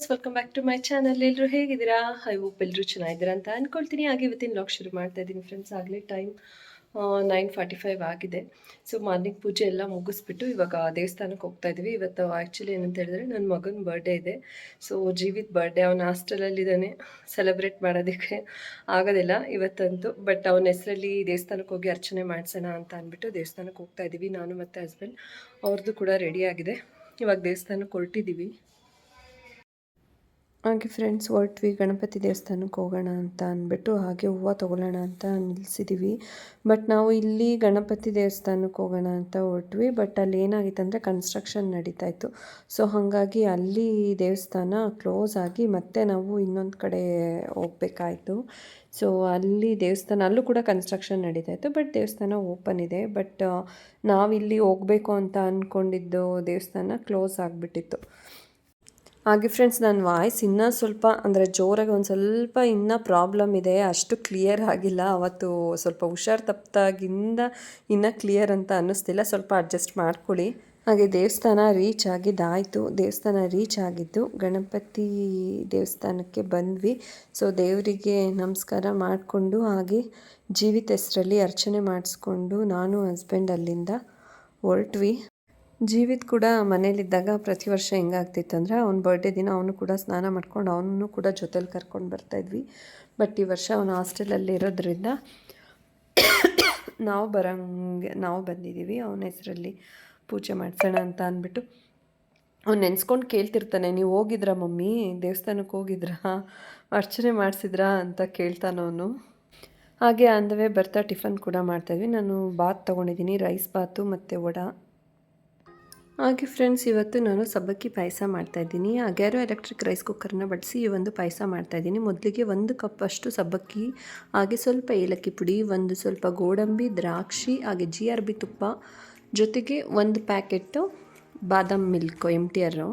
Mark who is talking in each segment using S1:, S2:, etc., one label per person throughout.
S1: Welcome back to my channel ಎಲ್ಲರೂ ಹೇಗಿದ್ದೀರಾ? I hope ಎಲ್ಲರೂ ಚೆನ್ನಾಗಿದ್ದೀರಾ ಅಂತ ಅಂದ್ಕೊಳ್ತೀನಿ ಹಾಗೆ ಇವತ್ತಿನ ಲಾಗ್ ಶುರು ಮಾಡ್ತಾ ಇದ್ದೀನಿ ಫ್ರೆಂಡ್ಸ್ ಆಗಲೇ ಟೈಮ್ ನೈನ್ ಫಾರ್ಟಿ ಫೈವ್ ಆಗಿದೆ. ಸೊ ಮಾರ್ನಿಂಗ್ ಪೂಜೆ ಎಲ್ಲ ಮುಗಿಸ್ಬಿಟ್ಟು ಇವಾಗ ದೇವಸ್ಥಾನಕ್ಕೆ ಹೋಗ್ತಾ ಇದ್ದೀವಿ. ಇವತ್ತು ಆ್ಯಕ್ಚುಲಿ ಏನಂತ ಹೇಳಿದ್ರೆ ನನ್ನ ಮಗನ ಬರ್ಡೇ ಇದೆ. ಸೊ ಜೀವಿತ್ ಬರ್ಡೇ ಅವನ ಹಾಸ್ಟೆಲಲ್ಲಿದ್ದಾನೆ ಸೆಲೆಬ್ರೇಟ್ ಮಾಡೋದಕ್ಕೆ ಆಗೋದಿಲ್ಲ ಇವತ್ತಂತೂ. ಬಟ್ ಅವನ ಹೆಸರಲ್ಲಿ ದೇವಸ್ಥಾನಕ್ಕೆ ಹೋಗಿ ಅರ್ಚನೆ ಮಾಡಿಸೋಣ ಅಂತ ಅಂದ್ಬಿಟ್ಟು ದೇವಸ್ಥಾನಕ್ಕೆ ಹೋಗ್ತಾ ಇದ್ದೀವಿ. ನಾನು ಮತ್ತು ಹಸ್ಬೆಂಡ್ ಅವ್ರದ್ದು ಕೂಡ ರೆಡಿ ಆಗಿದೆ. ಇವಾಗ ದೇವಸ್ಥಾನಕ್ಕೆ ಹೊರಟಿದ್ದೀವಿ. ಹಾಗೆ ಫ್ರೆಂಡ್ಸ್ ಹೊರಟ್ವಿ ಗಣಪತಿ ದೇವಸ್ಥಾನಕ್ಕೆ ಹೋಗೋಣ ಅಂತ ಅಂದ್ಬಿಟ್ಟು ಹಾಗೆ ಹೂವು ತೊಗೊಳ್ಳೋಣ ಅಂತ ನಿಲ್ಲಿಸಿದ್ದೀವಿ ಬಟ್ ನಾವು ಇಲ್ಲಿ ಗಣಪತಿ ದೇವಸ್ಥಾನಕ್ಕೆ ಹೋಗೋಣ ಅಂತ ಹೊರಟ್ವಿ. ಬಟ್ ಅಲ್ಲಿ ಏನಾಗಿತ್ತು ಅಂದರೆ ಕನ್ಸ್ಟ್ರಕ್ಷನ್ ನಡೀತಾ ಇತ್ತು. ಸೊ ಹಾಗಾಗಿ ಅಲ್ಲಿ ದೇವಸ್ಥಾನ ಕ್ಲೋಸ್ ಆಗಿ ಮತ್ತೆ ನಾವು ಇನ್ನೊಂದು ಕಡೆ ಹೋಗ್ಬೇಕಾಯಿತು. ಸೊ ಅಲ್ಲಿ ದೇವಸ್ಥಾನ, ಅಲ್ಲೂ ಕೂಡ ಕನ್ಸ್ಟ್ರಕ್ಷನ್ ನಡೀತಾ ಇತ್ತು. ಬಟ್ ದೇವಸ್ಥಾನ ಓಪನ್ ಇದೆ. ಬಟ್ ನಾವಿಲ್ಲಿ ಹೋಗಬೇಕು ಅಂತ ಅಂದ್ಕೊಂಡಿದ್ದು ದೇವಸ್ಥಾನ ಕ್ಲೋಸ್ ಆಗಿಬಿಟ್ಟಿತ್ತು. ಹಾಗೆ ಫ್ರೆಂಡ್ಸ್ ನನ್ನ ವಾಯ್ಸ್ ಇನ್ನೂ ಸ್ವಲ್ಪ, ಅಂದರೆ ಜೋರಾಗಿ ಒಂದು ಸ್ವಲ್ಪ ಇನ್ನೂ ಪ್ರಾಬ್ಲಮ್ ಇದೆ. ಅಷ್ಟು ಕ್ಲಿಯರ್ ಆಗಿಲ್ಲ. ಅವತ್ತು ಸ್ವಲ್ಪ ಹುಷಾರು ತಪ್ಪಾಗಿಂದ ಇನ್ನೂ ಕ್ಲಿಯರ್ ಅಂತ ಅನ್ನಿಸ್ತಿಲ್ಲ. ಸ್ವಲ್ಪ ಅಡ್ಜಸ್ಟ್ ಮಾಡ್ಕೊಳ್ಳಿ. ಹಾಗೆ ದೇವಸ್ಥಾನ ರೀಚ್ ಆಗಿದ್ದಾಯಿತು ದೇವಸ್ಥಾನ ರೀಚ್ ಆಗಿದ್ದು ಗಣಪತಿ ದೇವಸ್ಥಾನಕ್ಕೆ ಬಂದ್ವಿ. ಸೊ ದೇವರಿಗೆ ನಮಸ್ಕಾರ ಮಾಡಿಕೊಂಡು ಹಾಗೆ ಜೀವಿತ ಹೆಸರಲ್ಲಿ ಅರ್ಚನೆ ಮಾಡಿಸ್ಕೊಂಡು ನಾನು ಹಸ್ಬೆಂಡ್ ಅಲ್ಲಿಂದ ಹೊರಟ್ವಿ. ಜೀವಿತ್ ಕೂಡ ಮನೇಲಿದ್ದಾಗ ಪ್ರತಿ ವರ್ಷ ಹೆಂಗಾಗ್ತಿತ್ತಂದ್ರೆ ಅವ್ನ ಬರ್ಡೇ ದಿನ ಅವನು ಕೂಡ ಸ್ನಾನ ಮಾಡ್ಕೊಂಡು ಅವನು ಕೂಡ ಜೊತೇಲಿ ಕರ್ಕೊಂಡು ಬರ್ತಾಯಿದ್ವಿ ಬಟ್ ಈ ವರ್ಷ ಅವನು ಹಾಸ್ಟೆಲಲ್ಲಿ ಇರೋದ್ರಿಂದ ನಾವು ಬರಂಗೆ, ನಾವು ಬಂದಿದ್ದೀವಿ. ಅವನ ಹೆಸರಲ್ಲಿ ಪೂಜೆ ಮಾಡ್ಸೋಣ ಅಂತ ಅಂದ್ಬಿಟ್ಟು ಅವ್ನು ನೆನೆಸ್ಕೊಂಡು ಕೇಳ್ತಿರ್ತಾನೆ, ನೀವು ಹೋಗಿದ್ರಾ ಮಮ್ಮಿ? ದೇವಸ್ಥಾನಕ್ಕೆ ಹೋಗಿದ್ರಾ? ಅರ್ಚನೆ ಮಾಡಿಸಿದ್ರಾ? ಅಂತ ಕೇಳ್ತಾನವನು ಹಾಗೆ ಅಂದವೇ ಬರ್ತಾ ಟಿಫನ್ ಕೂಡ ಮಾಡ್ತಾಯಿದ್ವಿ ನಾನು ಬಾತ್ ತೊಗೊಂಡಿದ್ದೀನಿ, ರೈಸ್ ಬಾತು ಮತ್ತು ವಡ. ಹಾಗೆ ಫ್ರೆಂಡ್ಸ್ ಇವತ್ತು ನಾನು ಸಬ್ಬಕ್ಕಿ ಪಾಯಸ ಮಾಡ್ತಾಯಿದ್ದೀನಿ ಅಗ್ಯಾರೋ ಎಲೆಕ್ಟ್ರಿಕ್ ರೈಸ್ ಕುಕ್ಕರ್ನ ಬಳಸಿ ಈ ಒಂದು ಪಾಯಸ ಮಾಡ್ತಾಯಿದ್ದೀನಿ ಮೊದಲಿಗೆ ಒಂದು ಕಪ್ ಅಷ್ಟು ಸಬ್ಬಕ್ಕಿ, ಹಾಗೆ ಸ್ವಲ್ಪ ಏಲಕ್ಕಿ ಪುಡಿ, ಒಂದು ಸ್ವಲ್ಪ ಗೋಡಂಬಿ, ದ್ರಾಕ್ಷಿ, ಹಾಗೆ ಜಿ ಆರ್ ಬಿ ತುಪ್ಪ ಜೊತೆಗೆ ಒಂದು ಪ್ಯಾಕೆಟ್ಟು ಬಾದಾಮ್ ಮಿಲ್ಕು ಎಂ ಟಿ ಆರು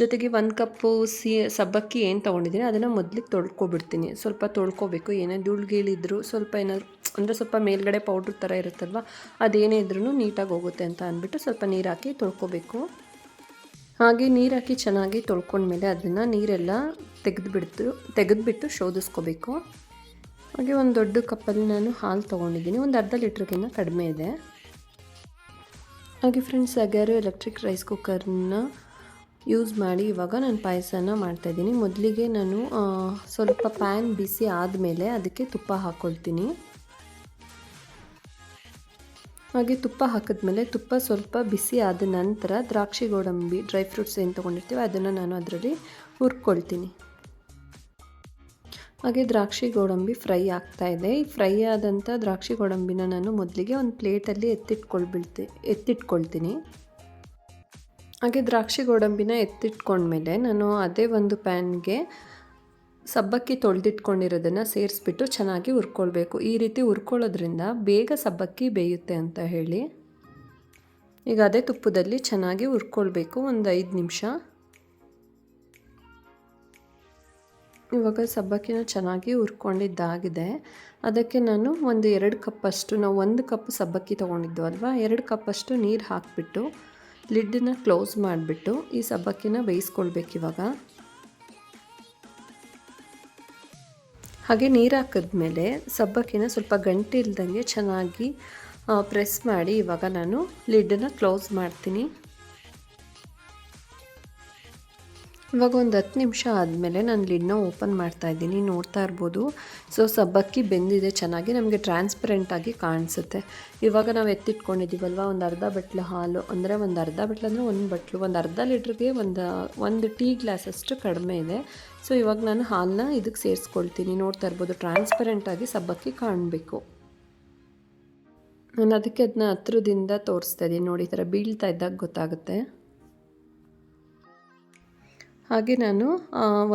S1: ಜೊತೆಗೆ ಒಂದು ಕಪ್ಪು ಸಿ, ಸಬ್ಬಕ್ಕಿ ಏನು ತೊಗೊಂಡಿದ್ದೀನಿ, ಅದನ್ನು ಮೊದಲಿಗೆ ತೊಳ್ಕೊಬಿಡ್ತೀನಿ. ಸ್ವಲ್ಪ ತೊಳ್ಕೊಬೇಕು, ಏನೇ ಧೂಳ್ಗೀಳಿದ್ರು ಸ್ವಲ್ಪ ಏನಾದ್ರು ಅಂದರೆ ಸ್ವಲ್ಪ ಮೇಲ್ಗಡೆ ಪೌಡ್ರ್ ಥರ ಇರುತ್ತಲ್ವ, ಅದೇನೇ ಇದ್ರೂ ನೀಟಾಗಿ ಹೋಗುತ್ತೆ ಅಂತ ಅಂದ್ಬಿಟ್ಟು ಸ್ವಲ್ಪ ನೀರು ಹಾಕಿ ತೊಳ್ಕೊಬೇಕು. ಹಾಗೆ ನೀರು ಹಾಕಿ ಚೆನ್ನಾಗಿ ತೊಳ್ಕೊಂಡ್ಮೇಲೆ ಅದನ್ನು ನೀರೆಲ್ಲ ತೆಗೆದುಬಿಡ್ತು, ತೆಗೆದುಬಿಟ್ಟು ಶೋಧಿಸ್ಕೋಬೇಕು. ಹಾಗೆ ಒಂದು ದೊಡ್ಡ ಕಪ್ಪಲ್ಲಿ ನಾನು ಹಾಲು ತೊಗೊಂಡಿದ್ದೀನಿ, ಒಂದು ಅರ್ಧ ಲೀಟ್ರಿಗಿಂತ ಕಡಿಮೆ ಇದೆ. ಹಾಗೆ ಫ್ರೆಂಡ್ಸ್ ಅಗ್ಯಾರು ಎಲೆಕ್ಟ್ರಿಕ್ ರೈಸ್ ಕುಕ್ಕರ್ನ ಯೂಸ್ ಮಾಡಿ ಇವಾಗ ನಾನು ಪಾಯಸನ ಮಾಡ್ತಾಯಿದ್ದೀನಿ ಮೊದಲಿಗೆ ನಾನು ಸ್ವಲ್ಪ ಪ್ಯಾನ್ ಬಿಸಿ ಆದಮೇಲೆ ಅದಕ್ಕೆ ತುಪ್ಪ ಹಾಕ್ಕೊಳ್ತೀನಿ ಹಾಗೆ ತುಪ್ಪ ಹಾಕಿದ್ಮೇಲೆ ತುಪ್ಪ ಸ್ವಲ್ಪ ಬಿಸಿ ಆದ ನಂತರ ದ್ರಾಕ್ಷಿ ಗೋಡಂಬಿ ಡ್ರೈ ಫ್ರೂಟ್ಸ್ ಏನು ತೊಗೊಂಡಿರ್ತೀವಿ ಅದನ್ನು ನಾನು ಅದರಲ್ಲಿ ಹುರ್ಕೊಳ್ತೀನಿ. ಹಾಗೆ ದ್ರಾಕ್ಷಿ ಗೋಡಂಬಿ ಫ್ರೈ ಆಗ್ತಾ ಇದೆ. ಈ ಫ್ರೈ ಆದಂಥ ದ್ರಾಕ್ಷಿ ಗೋಡಂಬಿನ ನಾನು ಮೊದಲಿಗೆ ಒಂದು ಪ್ಲೇಟಲ್ಲಿ ಎತ್ತಿಟ್ಕೊಳ್ಬಿಡ್ತಿ ಎತ್ತಿಟ್ಕೊಳ್ತೀನಿ. ಹಾಗೆ ದ್ರಾಕ್ಷಿ ಗೋಡಂಬಿನ ಎತ್ತಿಟ್ಕೊಂಡ್ಮೇಲೆ ನಾನು ಅದೇ ಒಂದು ಪ್ಯಾನ್ಗೆ ಸಬ್ಬಕ್ಕಿ ತೊಳೆದಿಟ್ಕೊಂಡಿರೋದನ್ನು ಸೇರಿಸ್ಬಿಟ್ಟು ಚೆನ್ನಾಗಿ ಹುರ್ಕೊಳ್ಬೇಕು. ಈ ರೀತಿ ಹುರ್ಕೊಳ್ಳೋದ್ರಿಂದ ಬೇಗ ಸಬ್ಬಕ್ಕಿ ಬೇಯುತ್ತೆ ಅಂತ ಹೇಳಿ. ಈಗ ಅದೇ ತುಪ್ಪದಲ್ಲಿ ಚೆನ್ನಾಗಿ ಹುರ್ಕೊಳ್ಬೇಕು. ಒಂದು ಐದು ನಿಮಿಷ. ಇವಾಗ ಸಬ್ಬಕ್ಕಿನ ಚೆನ್ನಾಗಿ ಹುರ್ಕೊಂಡಿದ್ದಾಗಿದೆ. ಅದಕ್ಕೆ ನಾನು ಒಂದು ಎರಡು ಕಪ್ಪಷ್ಟು ನಾವು ಒಂದು ಕಪ್ ಸಬ್ಬಕ್ಕಿ ತೊಗೊಂಡಿದ್ದು ಅಲ್ವಾ? ಎರಡು ಕಪ್ಪಷ್ಟು ನೀರು ಹಾಕಿಬಿಟ್ಟು ಲಿಡ್ಡನ್ನ ಕ್ಲೋಸ್ ಮಾಡಿಬಿಟ್ಟು ಈ ಸಬ್ಬಕ್ಕಿನ ಬೇಯಿಸ್ಕೊಳ್ಬೇಕು ಇವಾಗ. ಹಾಗೆ ನೀರು ಹಾಕಿದ್ಮೇಲೆ ಸಬ್ಬಕ್ಕಿನ ಸ್ವಲ್ಪ ಗಂಟಿಲ್ದಂಗೆ ಚೆನ್ನಾಗಿ ಪ್ರೆಸ್ ಮಾಡಿ ಇವಾಗ ನಾನು ಲಿಡ್ಡನ್ನು ಕ್ಲೋಸ್ ಮಾಡ್ತೀನಿ. ಇವಾಗ ಒಂದು ಹತ್ತು ನಿಮಿಷ ಆದಮೇಲೆ ನಾನು ಲಿಡ್ನ ಓಪನ್ ಮಾಡ್ತಾ ಇದ್ದೀನಿ, ನೋಡ್ತಾ ಇರ್ಬೋದು. ಸೊ ಸಬ್ಬಕ್ಕಿ ಬೆಂದಿದೆ, ಚೆನ್ನಾಗಿ ನಮಗೆ ಟ್ರಾನ್ಸ್ಪರೆಂಟಾಗಿ ಕಾಣಿಸುತ್ತೆ. ಇವಾಗ ನಾವು ಎತ್ತಿಟ್ಕೊಂಡಿದ್ದೀವಲ್ವ ಒಂದು ಅರ್ಧ ಬಟ್ಲು ಹಾಲು, ಅಂದರೆ ಒಂದು ಅರ್ಧ ಬಟ್ಲು ಅಂದರೆ ಒಂದು ಬಟ್ಲು, ಒಂದು ಅರ್ಧ ಲೀಟ್ರಿಗೆ ಒಂದು ಒಂದು ಟೀ ಗ್ಲಾಸಷ್ಟು ಕಡಿಮೆ ಇದೆ. ಸೊ ಇವಾಗ ನಾನು ಹಾಲನ್ನ ಇದಕ್ಕೆ ಸೇರಿಸ್ಕೊಳ್ತೀನಿ, ನೋಡ್ತಾ ಇರ್ಬೋದು ಟ್ರಾನ್ಸ್ಪರೆಂಟಾಗಿ ಸಬ್ಬಕ್ಕಿ ಕಾಣಬೇಕು. ನಾನು ಅದಕ್ಕೆ ಅದನ್ನ ಹತ್ರದಿಂದ ತೋರಿಸ್ತಾ ಇದ್ದೀನಿ, ನೋಡಿ, ಈ ಥರ ಬೀಳ್ತಾ ಇದ್ದಾಗ ಗೊತ್ತಾಗುತ್ತೆ. ಹಾಗೆ ನಾನು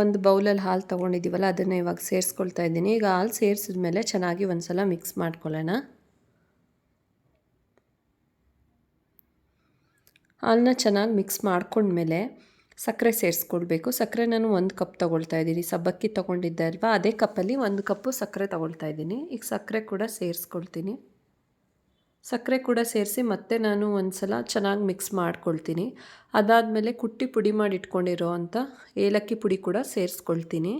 S1: ಒಂದು ಬೌಲಲ್ಲಿ ಹಾಲು ತೊಗೊಂಡಿದ್ದೀವಲ್ಲ, ಅದನ್ನು ಇವಾಗ ಸೇರಿಸ್ಕೊಳ್ತಾ ಇದ್ದೀನಿ. ಈಗ ಹಾಲು ಸೇರಿಸಿದ ಮೇಲೆ ಚೆನ್ನಾಗಿ ಒಂದು ಸಲ ಮಿಕ್ಸ್ ಮಾಡ್ಕೊಳ್ಳೋಣ. ಹಾಲನ್ನ ಚೆನ್ನಾಗಿ ಮಿಕ್ಸ್ ಮಾಡ್ಕೊಂಡ್ಮೇಲೆ ಸಕ್ಕರೆ ಸೇರಿಸ್ಕೊಳ್ಬೇಕು. ಸಕ್ಕರೆ ನಾನು ಒಂದು ಕಪ್ ತೊಗೊಳ್ತಾ ಇದ್ದೀನಿ. ಸಬ್ಬಕ್ಕಿ ತೊಗೊಂಡಿದ್ದೆ ಅಲ್ವಾ, ಅದೇ ಕಪ್ಪಲ್ಲಿ ಒಂದು ಕಪ್ಪು ಸಕ್ಕರೆ ತೊಗೊಳ್ತಾ ಇದ್ದೀನಿ. ಈಗ ಸಕ್ಕರೆ ಕೂಡ ಸೇರಿಸ್ಕೊಳ್ತೀನಿ. ಸಕ್ಕರೆ ಕೂಡ ಸೇರಿಸಿ ಮತ್ತೆ ನಾನು ಒಂದು ಸಲ ಚೆನ್ನಾಗಿ ಮಿಕ್ಸ್ ಮಾಡ್ಕೊಳ್ತೀನಿ. ಅದಾದಮೇಲೆ ಕುಟ್ಟಿ ಪುಡಿ ಮಾಡಿ ಇಟ್ಕೊಂಡಿರೋ ಅಂಥ ಏಲಕ್ಕಿ ಪುಡಿ ಕೂಡ ಸೇರಿಸ್ಕೊಳ್ತೀನಿ.